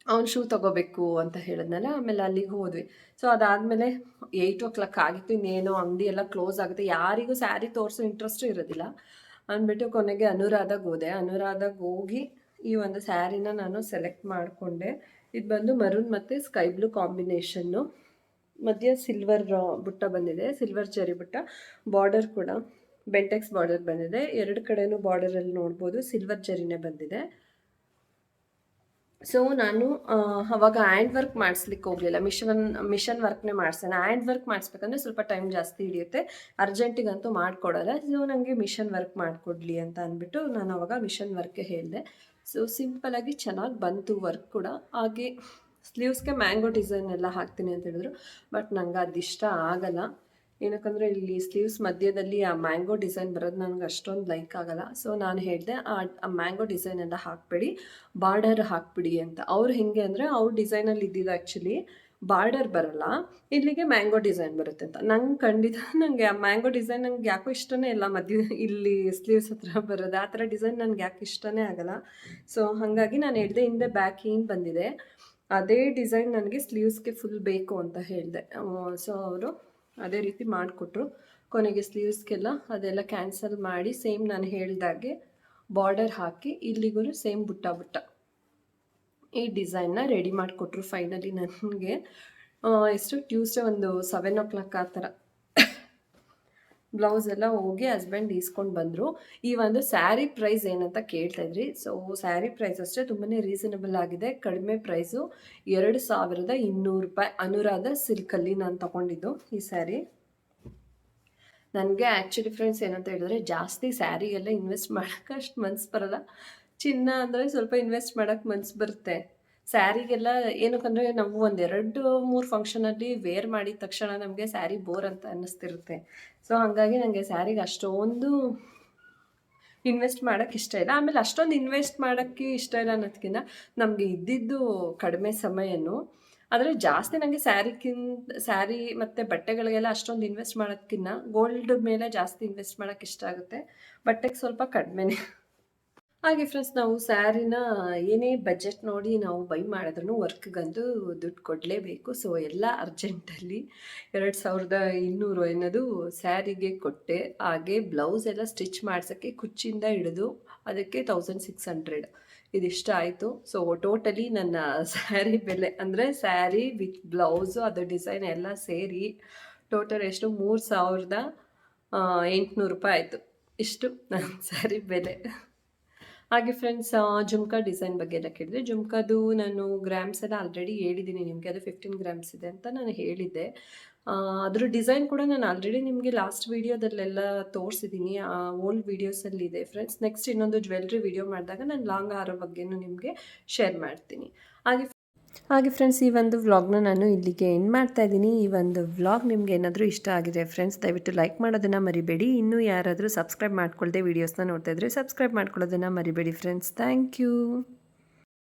S1: ಅವ್ನು ಶೂ ತಗೋಬೇಕು ಅಂತ ಹೇಳಿದ್ನಲ್ಲ, ಆಮೇಲೆ ಅಲ್ಲಿಗೆ ಹೋದ್ವಿ. ಸೊ ಅದಾದಮೇಲೆ ಏಯ್ಟ್ ಓ ಕ್ಲಾಕ್ ಆಗಿತ್ತು, ಇನ್ನೇನೋ ಅಂಗಡಿ ಎಲ್ಲ ಕ್ಲೋಸ್ ಆಗುತ್ತೆ. ಯಾರಿಗೂ ಸ್ಯಾರಿ ತೋರಿಸೋ ಇಂಟ್ರೆಸ್ಟು ಇರೋದಿಲ್ಲ. ಅಂದ್ಬಿಟ್ಟು ಕೊನೆಗೆ ಅನುರಾಧಾಗೆ ಹೋದೆ. ಅನುರಾಧಾಗೆ ಹೋಗಿ ಈ ಒಂದು ಸ್ಯಾರಿನ ನಾನು ಸೆಲೆಕ್ಟ್ ಮಾಡಿಕೊಂಡೆ. ಇದು ಬಂದು ಮರೂನ್ ಮತ್ತು ಸ್ಕೈ ಬ್ಲೂ ಕಾಂಬಿನೇಷನ್ನು ಮಧ್ಯ ಸಿಲ್ವರ್ ಬುಟ್ಟ ಬಂದಿದೆ. ಸಿಲ್ವರ್ ಚೆರಿ ಬುಟ್ಟ. ಬಾರ್ಡರ್ ಕೂಡ ಬೆಂಟೆಕ್ಸ್ ಬಾರ್ಡರ್ ಬಂದಿದೆ. ಎರಡು ಕಡೆನೂ ಬಾರ್ಡರಲ್ಲಿ ನೋಡ್ಬೋದು. ಸಿಲ್ವರ್ ಜರಿನೇ ಬಂದಿದೆ. ಸೊ ನಾನು ಅವಾಗ ಹ್ಯಾಂಡ್ ವರ್ಕ್ ಮಾಡಿಸ್ಲಿಕ್ಕೆ ಹೋಗಲಿಲ್ಲ. ಮಿಷನ್ ಮಿಷನ್ ವರ್ಕ್ನೇ ಮಾಡಿಸ್ತೇನೆ ಹ್ಯಾಂಡ್ ವರ್ಕ್ ಮಾಡಿಸ್ಬೇಕಂದ್ರೆ ಸ್ವಲ್ಪ ಟೈಮ್ ಜಾಸ್ತಿ ಹಿಡಿಯುತ್ತೆ. ಅರ್ಜೆಂಟಿಗಂತೂ ಮಾಡಿಕೊಡಲ್ಲ. ಸೊ ನನಗೆ ಮಿಷನ್ ವರ್ಕ್ ಮಾಡಿಕೊಡ್ಲಿ ಅಂತ ಅಂದ್ಬಿಟ್ಟು ನಾನು ಅವಾಗ ಮಿಷನ್ ವರ್ಕ್ಗೆ ಹೇಳಿದೆ. ಸೊ ಸಿಂಪಲಾಗಿ ಚೆನ್ನಾಗಿ ಬಂತು ವರ್ಕ್ ಕೂಡ. ಹಾಗೆ ಸ್ಲೀವ್ಸ್ಗೆ ಮ್ಯಾಂಗೋ ಡಿಸೈನ್ ಎಲ್ಲ ಹಾಕ್ತೀನಿ ಅಂತ ಹೇಳಿದ್ರು. ಬಟ್ ನಂಗೆ ಅದಿಷ್ಟ ಆಗಲ್ಲ. ಏನಕ್ಕಂದರೆ ಇಲ್ಲಿ ಸ್ಲೀವ್ಸ್ ಮಧ್ಯದಲ್ಲಿ ಆ ಮ್ಯಾಂಗೋ ಡಿಸೈನ್ ಬರೋದು ನನಗೆ ಅಷ್ಟೊಂದು ಲೈಕ್ ಆಗಲ್ಲ. ಸೊ ನಾನು ಹೇಳಿದೆ, ಆ ಮ್ಯಾಂಗೋ ಡಿಸೈನ್ ಎಲ್ಲ ಹಾಕ್ಬೇಡಿ ಬಾರ್ಡರ್ ಹಾಕ್ಬಿಡಿ ಅಂತ. ಅವ್ರು ಹೆಂಗೆ ಅಂದರೆ ಅವ್ರ ಡಿಸೈನಲ್ಲಿ ಇದ್ದಿದ್ದು ಆ್ಯಕ್ಚುಲಿ ಬಾರ್ಡರ್ ಬರಲ್ಲ, ಇಲ್ಲಿಗೆ ಮ್ಯಾಂಗೋ ಡಿಸೈನ್ ಬರುತ್ತೆ ಅಂತ. ನಂಗೆ ಖಂಡಿತ ನನಗೆ ಆ ಮ್ಯಾಂಗೋ ಡಿಸೈನ್ ನಂಗೆ ಯಾಕೋ ಇಷ್ಟನೇ ಇಲ್ಲ ಮಧ್ಯ, ಇಲ್ಲಿ ಸ್ಲೀವ್ಸ್ ಹತ್ರ ಬರೋದು. ಆ ಥರ ಡಿಸೈನ್ ನನಗೆ ಯಾಕೆ ಇಷ್ಟನೇ ಆಗಲ್ಲ. ಸೊ ಹಾಗಾಗಿ ನಾನು ಹೇಳಿದೆ, ಹಿಂದೆ ಬ್ಯಾಕ್ ಏನು ಬಂದಿದೆ, ಅದೇ ಡಿಸೈನ್ ನನಗೆ ಸ್ಲೀವ್ಸ್ಗೆ ಫುಲ್ ಬೇಕು ಅಂತ ಹೇಳಿದೆ. ಸೊ ಅವರು ಅದೇ ರೀತಿ ಮಾಡಿಕೊಟ್ರು. ಕೊನೆಗೆ ಸ್ಲೀವ್ಸ್ಗೆಲ್ಲ ಅದೆಲ್ಲ ಕ್ಯಾನ್ಸಲ್ ಮಾಡಿ ಸೇಮ್ ನಾನು ಹೇಳಿದಾಗೆ ಬಾರ್ಡರ್ ಹಾಕಿ ಇಲ್ಲಿಗೂ ಸೇಮ್ ಬುಟ್ಟ ಬುಟ್ಟ. ಈ ಡಿಸೈನ್ನ ರೆಡಿ ಮಾಡಿಕೊಟ್ರು ಫೈನಲಿ ನನಗೆ. ಎಷ್ಟು? ಟ್ಯೂಸ್ಡೇ ಒಂದು ಸೆವೆನ್ ಓ ಕ್ಲಾಕ್ ಆ ಥರ. ಬ್ಲೌಸ್ ಎಲ್ಲ ಹೋಗಿ ಹಸ್ಬೆಂಡ್ ಈಸ್ಕೊಂಡು ಬಂದರು. ಈ ಒಂದು ಸ್ಯಾರಿ ಪ್ರೈಸ್ ಏನಂತ ಕೇಳ್ತಾ ಇದ್ರಿ. ಸೊ ಸ್ಯಾರಿ ಪ್ರೈಸ್ ಅಷ್ಟೇ ತುಂಬಾ ರೀಸನಬಲ್ ಆಗಿದೆ. ಕಡಿಮೆ ಪ್ರೈಸು ಎರಡು ಸಾವಿರದ ಇನ್ನೂರು ರೂಪಾಯಿ ಅನುರಾಧ ಸಿಲ್ಕಲ್ಲಿ ನಾನು ತಗೊಂಡಿದ್ದು ಈ ಸ್ಯಾರಿ. ನನಗೆ ಆ್ಯಕ್ಚುಲಿ ಫ್ರೆಂಡ್ಸ್ ಏನಂತ ಹೇಳಿದ್ರೆ ಜಾಸ್ತಿ ಸ್ಯಾರಿಗೆಲ್ಲ ಇನ್ವೆಸ್ಟ್ ಮಾಡೋಕ್ಕೆ ಅಷ್ಟು ಮನ್ಸು ಬರೋಲ್ಲ. ಚಿನ್ನ ಅಂದರೆ ಸ್ವಲ್ಪ ಇನ್ವೆಸ್ಟ್ ಮಾಡೋಕ್ಕೆ ಮನ್ಸು ಬರುತ್ತೆ. ಸ್ಯಾರಿಗೆಲ್ಲ ಏನಕ್ಕಂದರೆ ನಾವು ಒಂದೆರಡು ಮೂರು ಫಂಕ್ಷನಲ್ಲಿ ವೇರ್ ಮಾಡಿದ ತಕ್ಷಣ ನಮಗೆ ಸ್ಯಾರಿ ಬೋರ್ ಅಂತ ಅನ್ನಿಸ್ತಿರುತ್ತೆ. ಸೊ ಹಾಗಾಗಿ ನನಗೆ ಸ್ಯಾರಿಗೆ ಅಷ್ಟೊಂದು ಇನ್ವೆಸ್ಟ್ ಮಾಡೋಕ್ಕೆ ಇಷ್ಟ ಇಲ್ಲ. ಆಮೇಲೆ ಅಷ್ಟೊಂದು ಇನ್ವೆಸ್ಟ್ ಮಾಡೋಕ್ಕೆ ಇಷ್ಟ ಇಲ್ಲ ಅನ್ನೋದಕ್ಕಿಂತ ನಮಗೆ ಇದ್ದಿದ್ದು ಕಡಿಮೆ ಸಮಯನೂ, ಆದರೆ ಜಾಸ್ತಿ ನನಗೆ ಸ್ಯಾರಿಕ್ಕಿಂತ, ಸ್ಯಾರಿ ಮತ್ತು ಬಟ್ಟೆಗಳಿಗೆಲ್ಲ ಅಷ್ಟೊಂದು ಇನ್ವೆಸ್ಟ್ ಮಾಡೋದಕ್ಕಿಂತ ಗೋಲ್ಡ್ ಮೇಲೆ ಜಾಸ್ತಿ ಇನ್ವೆಸ್ಟ್ ಮಾಡೋಕ್ಕೆ ಇಷ್ಟ ಆಗುತ್ತೆ. ಬಟ್ಟೆಗೆ ಸ್ವಲ್ಪ ಕಡಿಮೆನೇ. ಹಾಗೆ ಫ್ರೆಂಡ್ಸ್ ನಾವು ಸ್ಯಾರಿನ ಏನೇ ಬಜೆಟ್ ನೋಡಿ ನಾವು ಬೈ ಮಾಡಿದ್ರೂ ವರ್ಕ್ಗಂತೂ ದುಡ್ಡು ಕೊಡಲೇಬೇಕು. ಸೊ ಎಲ್ಲ ಅರ್ಜೆಂಟಲ್ಲಿ ಎರಡು ಸಾವಿರದ ಇನ್ನೂರು ಅನ್ನೋದು ಸ್ಯಾರಿಗೆ ಕೊಟ್ಟೆ. ಹಾಗೆ ಬ್ಲೌಸ್ ಎಲ್ಲ ಸ್ಟಿಚ್ ಮಾಡ್ಸೋಕ್ಕೆ ಕುಚ್ಚಿಂದ ಹಿಡಿದು ಅದಕ್ಕೆ ತೌಸಂಡ್ ಸಿಕ್ಸ್ ಹಂಡ್ರೆಡ್ ಇದಿಷ್ಟ ಆಯಿತು. ಸೊ ಟೋಟಲಿ ನನ್ನ ಸ್ಯಾರಿ ಬೆಲೆ, ಅಂದರೆ ಸ್ಯಾರಿ ವಿತ್ ಬ್ಲೌಸು ಅದು ಡಿಸೈನ್ ಎಲ್ಲ ಸೇರಿ ಟೋಟಲ್ ಎಷ್ಟು? ಮೂರು ಸಾವಿರದ ಎಂಟುನೂರು ರೂಪಾಯಿ ಆಯಿತು. ಇಷ್ಟು ನನ್ನ ಸ್ಯಾರಿ ಬೆಲೆ. ಹಾಗೆ ಫ್ರೆಂಡ್ಸ್ ಜುಮ್ಕಾ ಡಿಸೈನ್ ಬಗ್ಗೆ ಎಲ್ಲ ಕೇಳಿದ್ರೆ, ಜುಮ್ಕಾದು ನಾನು ಗ್ರಾಮ್ಸ್ ಎಲ್ಲ ಆಲ್ರೆಡಿ ಹೇಳಿದ್ದೀನಿ ನಿಮಗೆ. ಅದು ಫಿಫ್ಟೀನ್ ಗ್ರಾಮ್ಸ್ ಇದೆ ಅಂತ ನಾನು ಹೇಳಿದ್ದೆ. ಅದ್ರ ಡಿಸೈನ್ ಕೂಡ ನಾನು ಆಲ್ರೆಡಿ ನಿಮಗೆ ಲಾಸ್ಟ್ ವೀಡಿಯೋದಲ್ಲೆಲ್ಲ ತೋರಿಸಿದ್ದೀನಿ. ಓಲ್ಡ್ ವೀಡಿಯೋಸಲ್ಲಿದೆ ಫ್ರೆಂಡ್ಸ್ ನೆಕ್ಸ್ಟ್ ಇನ್ನೊಂದು ಜ್ಯುವೆಲ್ರಿ ವೀಡಿಯೋ ಮಾಡಿದಾಗ ನಾನು ಲಾಂಗ್ ಆರೋ ಬಗ್ಗೆನೂ ನಿಮಗೆ ಶೇರ್ ಮಾಡ್ತೀನಿ. ಹಾಗೆ ಹಾಗೆ ಫ್ರೆಂಡ್ಸ್ ಈ ಒಂದು ವ್ಲಾಗ್ನ ನಾನು ಇಲ್ಲಿಗೆ ಎಂಡ್ ಮಾಡ್ತಾ ಇದ್ದೀನಿ. ಈ ಒಂದು ವ್ಲಾಗ್ ನಿಮ್ಗೆ ಏನಾದರೂ ಇಷ್ಟ ಆಗಿದೆ ಫ್ರೆಂಡ್ಸ್ ದಯವಿಟ್ಟು ಲೈಕ್ ಮಾಡೋದನ್ನು ಮರಿಬೇಡಿ. ಇನ್ನೂ ಯಾರಾದರೂ ಸಬ್ಸ್ಕ್ರೈಬ್ ಮಾಡ್ಕೊಳ್ಳದೆ ವೀಡಿಯೋಸ್ನ ನೋಡ್ತಾ ಇದ್ರೆ ಸಬ್ಸ್ಕ್ರೈಬ್ ಮಾಡ್ಕೊಳ್ಳೋದನ್ನು ಮರಿಬೇಡಿ ಫ್ರೆಂಡ್ಸ್ ಥ್ಯಾಂಕ್ ಯು